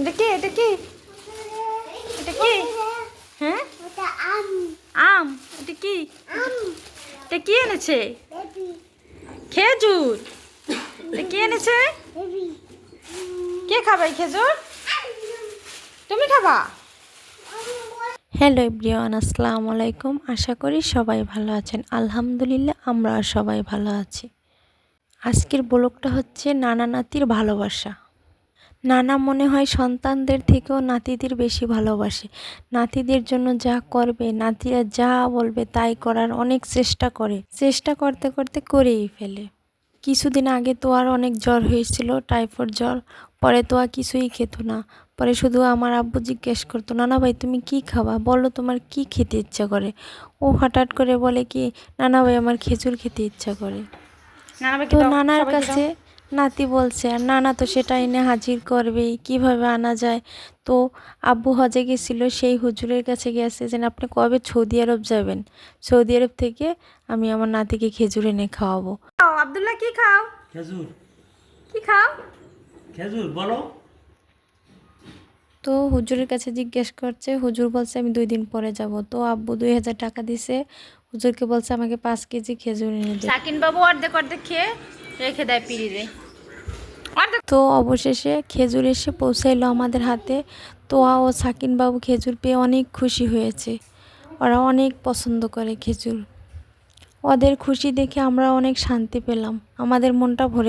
এটা কি? এটা কি? এটা কি? হ্যাঁ? আম। এটা কি? এটা কি এনেছে? খেজুর। এটা কি এনেছে? কে খাবে খেজুর? তুমি খাবা? হ্যালো এভরিওয়ান আসসালামু আলাইকুম। আশা করি সবাই ভালো আছেন। আলহামদুলিল্লাহ আমরা সবাই ভালো আছি। আজকের ব্লগটা হচ্ছে নানা নাতির ভালোবাসা। নানা মনে হয় সন্তানদের থেকেও নাতিদের বেশি ভালোবাসে। নাতিদের জন্য যা করবে, নাতিরা যা বলবে তাই করার অনেক চেষ্টা করে। চেষ্টা করতে করতে করেই ফেলে। কিছুদিন আগে তো আর অনেক জ্বর হয়েছিল, টাইফয়েড জ্বর। পরে তো আর কিছুই খেত না। পরে শুধু আমার আব্বু জিজ্ঞেস করতো, নানা ভাই, তুমি কি খাবা? বলো তোমার কি খেতে ইচ্ছা করে? ও হঠাৎ করে বলে কি, নানা ভাই, আমার খেজুর খেতে ইচ্ছা করে। তো নানার কাছে নাতি বলছে আর নানা তো সেটা এনে হাজির করবেই কীভাবে আনা যায়? তো আব্বু হজে গেছিল সেই হুজুরের কাছে গেছে যে আপনি কবে সৌদি আরব যাবেন? সৌদি আরব থেকে আমি আমার নাতিকে খেজুর এনে খাওয়াবো। আব্দুল্লাহ কি খাও? খেজুর। কি খাও? খেজুর বলো। তো হুজুরের কাছে জিজ্ঞেস করছে হুজুর বলছে আমি দুই দিন পরে যাব। তো আব্বু দুই হাজার টাকা দিছে হুজুরকে বলছে আমাকে পাঁচ কেজি খেজুর এনে দেয় সাকিন বাবু অর্ধেক অর্ধেক খেয়ে রেখে দেয় পিড়িতে। তো অবশেষে খেজুর এসে পৌঁছাইলো আমাদের হাতে। তোয়া ও সাকিন বাবু খেজুর পেয়ে অনেক খুশি হয়েছে। ওরা অনেক পছন্দ করে খেজুর। ওদের খুশি দেখে আমরা অনেক শান্তি পেলাম। আমাদের মনটা ভরে